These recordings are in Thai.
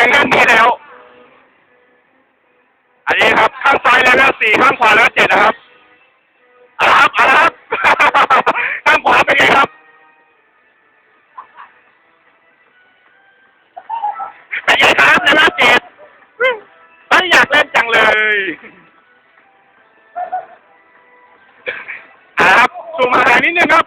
อย่างนั้นมีแล้ว อันนี้ครับ ข้างซ้ายเลเวลสี่ข้างขวาเลเวเจ็ดนะครับอาครับอาครับข้างขวาเป็นไงครับเป็นไงครับเลเวเจ็ดเฮ้ยอยากเล่นจังเลยอาครับซูมมาหานิดนึงครับ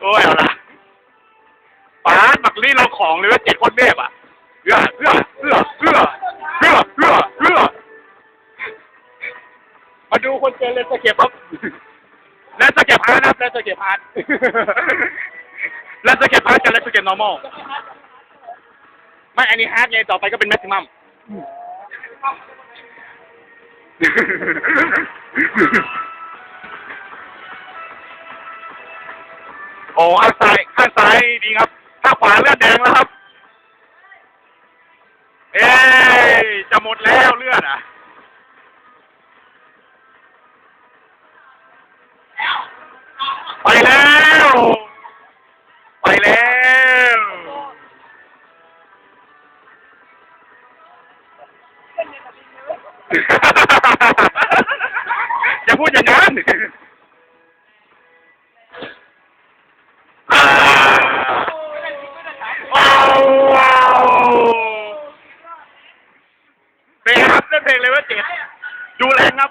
โอ้ยเอาละป้าบักลี่เราของเลยว่าเจ็ดคนเมฟอะเอื้อเอื้อเอื้อเอื้อเอื้อเอื้อเอื้อมาดูคนเจอเลนสเก็บครับเลนสเก็บฮาร์ดนะครับเลนสเก็บฮาร์ดเลนสเก็บฮาร์ดกับเลนสเก็บ normal ไม่อันนี้ฮาร์ดไงต่อไปก็เป็นแม็กซิมัม โอ้ข้างซ้ายข้างซ้ายดีครับข้างขวาเลือดแดงแล้วครับ เอ้ยจะหมดแล้วเลือดอะไปแล้ว ไปแล้วอย่ งเลเพลเลยว่าเจ็ดดูแรงครับ